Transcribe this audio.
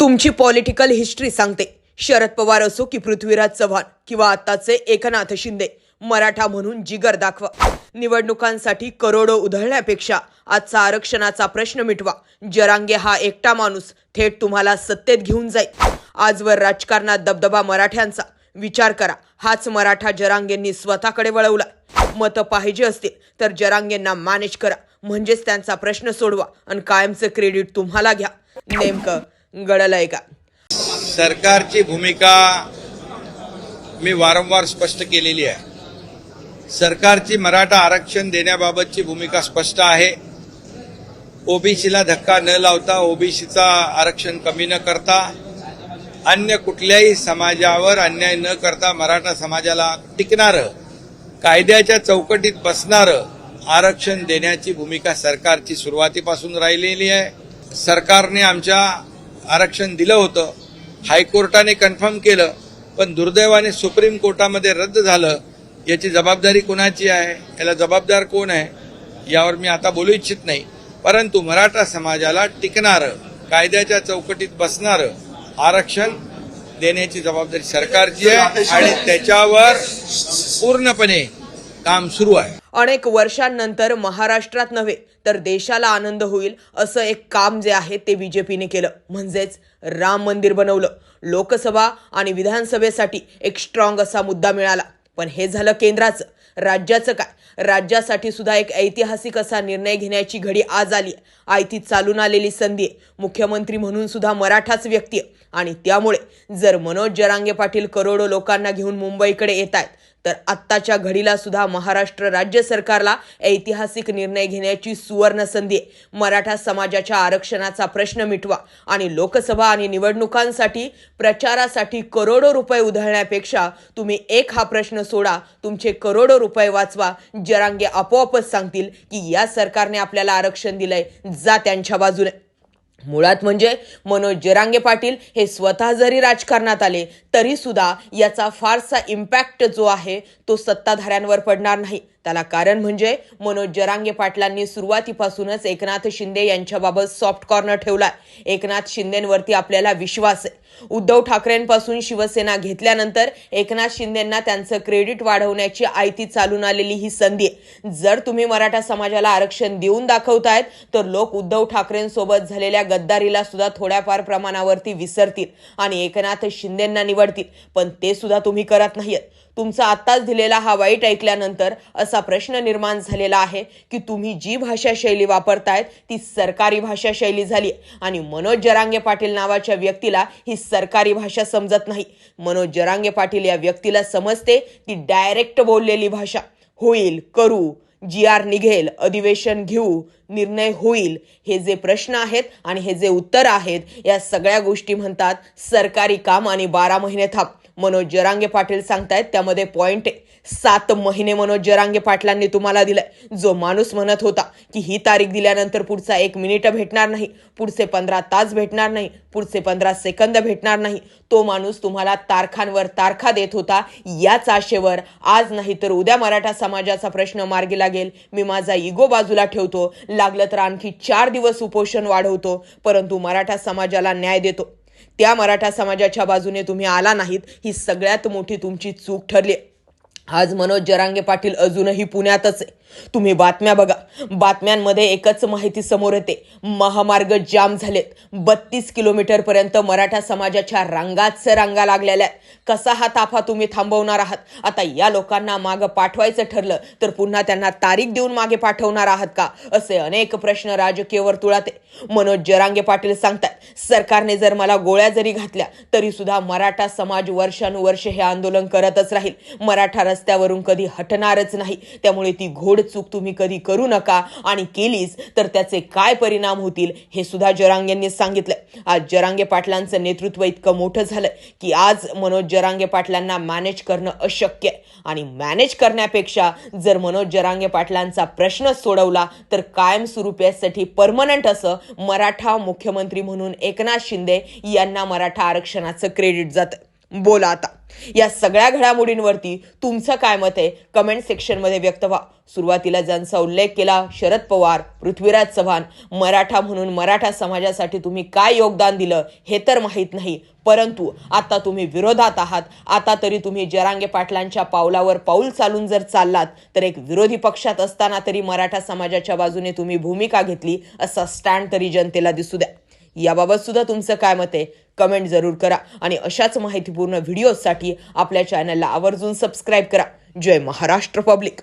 तुमची political history सांगते. शरद पवार असो की पृथ्वीराज चव्हाण किंवा आताचे एकनाथ शिंदे मराठा म्हणून जिगर दाखवा. निवडणुकांसाठी करोडो उधळण्यापेक्षा आजचा आरक्षणाचा प्रश्न मिटवा. जरांगे हा एकटा माणूस थेट तुम्हाला सत्तेत घेऊन जाईल. आजवर राजकारणात दबदबा मराठ्यांचा. विचार करा हाच मराठा जरांगेंनी स्वतःकडे वळवला. मतं पाहिजे असतील तर जरांगेंना मॅनेज करा. म्हणजेच त्यांचा प्रश्न सोडवा आणि कायमचं क्रेडिट तुम्हाला घ्या. नेमकं गळलंय का? सरकारची भूमिका मी वारंवार स्पष्ट केलेली आहे. सरकारची मराठा आरक्षण देण्याबाबतची भूमिका स्पष्ट आहे. ओबीसीला धक्का न लावता ओबीसीचा आरक्षण कमी न करता अन्य कुठल्याही समाजावर अन्याय न करता मराठा समाजाला टिकणारं कायद्याच्या चौकटीत बसणारं आरक्षण देण्याची भूमिका सरकारची सुरुवातीपासून राहिलेली आहे. सरकारने आमच्या आरक्षण दिलं होतं. हायकोर्टाने कन्फर्म केलं पण दुर्दैवाने सुप्रीम कोर्टामध्ये रद्द झालं. याची जबाबदारी कोणाची आहे? याला जबाबदार कोण आहे? यावर मी आता बोलू इच्छित नाही. परंतु मराठा समाजाला टिकणारं कायद्याच्या चौकटीत बसणारं आरक्षण देण्याची जबाबदारी सरकारची आहे आणि त्याच्यावर पूर्णपणे काम सुरू आहे. अनेक वर्षांनंतर महाराष्ट्रात नव्हे तर देशाला आनंद होईल असं एक काम जे आहे ते बी जे पीने केलं. म्हणजेच राम मंदिर बनवलं. लोकसभा आणि विधानसभेसाठी एक स्ट्रॉंग असा मुद्दा मिळाला. पण हे झालं केंद्राचं. राज्याचं काय? राज्यासाठी सुद्धा एक ऐतिहासिक असा निर्णय घेण्याची घडी आज आली आहे. आयती चालून आलेली संधी आहे. मुख्यमंत्री म्हणून सुद्धा मराठाच व्यक्ती आहे. आणि त्यामुळे जर मनोज जरांगे पाटील करोडो लोकांना घेऊन मुंबईकडे येत आहेत तर आत्ताच्या घडीला सुद्धा महाराष्ट्र राज्य सरकारला ऐतिहासिक निर्णय घेण्याची सुवर्ण संधी आहे. मराठा समाजाच्या आरक्षणाचा प्रश्न मिटवा आणि लोकसभा आणि निवडणुकांसाठी प्रचारासाठी करोडो रुपये उधळण्यापेक्षा तुम्ही एक हा प्रश्न सोडा तुमचे करोडो रुपये वाचवा जरांगे आपोआपच सांगतील की या सरकारने आपल्याला आरक्षण दिलंय. जा त्यांच्या बाजूने. मुळात म्हणजे मनोज जरांगे पाटील हे स्वतः जरी राजकारणात आले तरी सुद्धा याचा फारसा इम्पॅक्ट जो आहे तो सत्ताधाऱ्यांवर पडणार नाही. त्याला कारण म्हणजे मनोज जरांगे पाटलांनी सुरुवातीपासूनच एकनाथ शिंदे यांच्याबाबत सॉफ्ट कॉर्नर ठेवलाय. एकनाथ शिंदेवरती आपल्याला विश्वास आहे. उद्धव ठाकरेंपासून शिवसेना घेतल्यानंतर एकनाथ शिंदेंना त्यांचं क्रेडिट वाढवण्याची आयती चालून आलेली ही संधी आहे. जर तुम्ही मराठा समाजाला आरक्षण देऊन दाखवतायत तर लोक उद्धव ठाकरेंसोबत झालेल्या गद्दारीला सुद्धा थोड्याफार प्रमाणावरती विसरतील आणि एकनाथ शिंदेंना निवडतील. पण ते सुद्धा तुम्ही करत नाहीत तुमचा आत्ताच दिलेला हा वाईट ऐकल्यानंतर असा प्रश्न निर्माण झालेला आहे की तुम्ही जी भाषा शैली वापरतायत ती सरकारी भाषा शैली झाली. आणि मनोज जरांगे पाटील नावाच्या व्यक्तीला ही सरकारी भाषा समजत नाही. मनोज जरांगे पाटील या व्यक्तीला समजते ती डायरेक्ट बोललेली भाषा. होईल करू. जी आर निघेल अधिवेशन घेऊ. निर्णय होईल. हे जे प्रश्न आहेत आणि हे जे उत्तर आहेत या सगळ्या गोष्टी म्हणतात सरकारी काम आणि बारा महिने थांब. मनोज जरांगे पाटील सांगतायत त्यामध्ये पॉईंट आहे सात महिने मनोज जरांगे पाटलांनी तुम्हाला दिलाय. जो माणूस म्हणत होता की ही तारीख दिल्यानंतर पुढचा एक मिनिट भेटणार नाही पुढचे पंधरा तास भेटणार नाही पुढचे पंधरा सेकंद भेटणार नाही तो माणूस तुम्हाला तारखांवर तारखा देत होता. याच आशेवर आज नाही तर उद्या मराठा समाजाचा प्रश्न मार्गी लागेल. मी माझा इगो बाजूला ठेवतो. लागलं तर आणखी चार दिवस उपोषण वाढवतो. परंतु मराठा समाजाला न्याय देतो. त्या मराठा समाजाच्या बाजूने तुम्ही आला नाहीत ही सगळ्यात मोठी तुमची चूक ठरली आज मनोज जरांगे पाटील अजूनही पुण्यातच आहे. तुम्ही बातम्या बघा. बातम्यांमध्ये एकच माहिती समोर येते. महामार्ग जाम झालेत. बत्तीस किलोमीटर पर्यंत मराठा समाजाच्या रांगाच रांगा लागलेल्या आहेत. कसा हा ताफा तुम्ही थांबवणार आहात? आता या लोकांना मागं पाठवायचं ठरलं तर पुन्हा त्यांना तारीख देऊन मागे पाठवणार आहात का? असे अनेक प्रश्न राजकीय वर्तुळात मनोज जरांगे पाटील सांगतात सरकारने जर मला गोळ्या जरी घातल्या तरी सुद्धा मराठा समाज वर्षानुवर्ष हे आंदोलन करतच राहील. मराठा रस्त्यावरून कधी हटणारच नाही. त्यामुळे ती घोड चूक तुम्ही कधी करू नका. आणि केलीच तर त्याचे काय परिणाम होतील हे सुद्धा जरांगेंनी सांगितलंय. आज जरांगे पाटलांचं नेतृत्व इतकं मोठं झालं की आज मनोज जरांगे पाटलांना मॅनेज करणं अशक्य आहे. आणि मॅनेज करण्यापेक्षा जर मनोज जरांगे पाटलांचा प्रश्न सोडवला तर कायमस्वरूपीसाठी परमनंट असं मराठा मुख्यमंत्री म्हणून एकनाथ शिंदे यांना मराठा आरक्षणाचं क्रेडिट जातं. बोला आता. या सगळ्या घडामोडींवरती तुमचं काय मत आहे? कमेंट सेक्शनमध्ये व्यक्त व्हा. सुरुवातीला ज्यांचा उल्लेख केला शरद पवार पृथ्वीराज चव्हाण मराठा म्हणून मराठा समाजासाठी तुम्ही काय योगदान दिलं हे तर माहीत नाही. परंतु आता तुम्ही विरोधात आहात. आता तरी तुम्ही जरांगे पाटलांच्या पावलावर पाऊल चालून जर चाललात तर एक विरोधी पक्षात असताना तरी मराठा समाजाच्या बाजूने तुम्ही भूमिका घेतली असा स्टँड तरी जनतेला दिसू द्या. याबाबत सुद्धा तुमचं काय मत आहे? कमेंट जरूर करा आणि अशाच माहितीपूर्ण व्हिडिओसाठी आपल्या चॅनलला आवर्जून सबस्क्राईब करा. जय महाराष्ट्र पब्लिक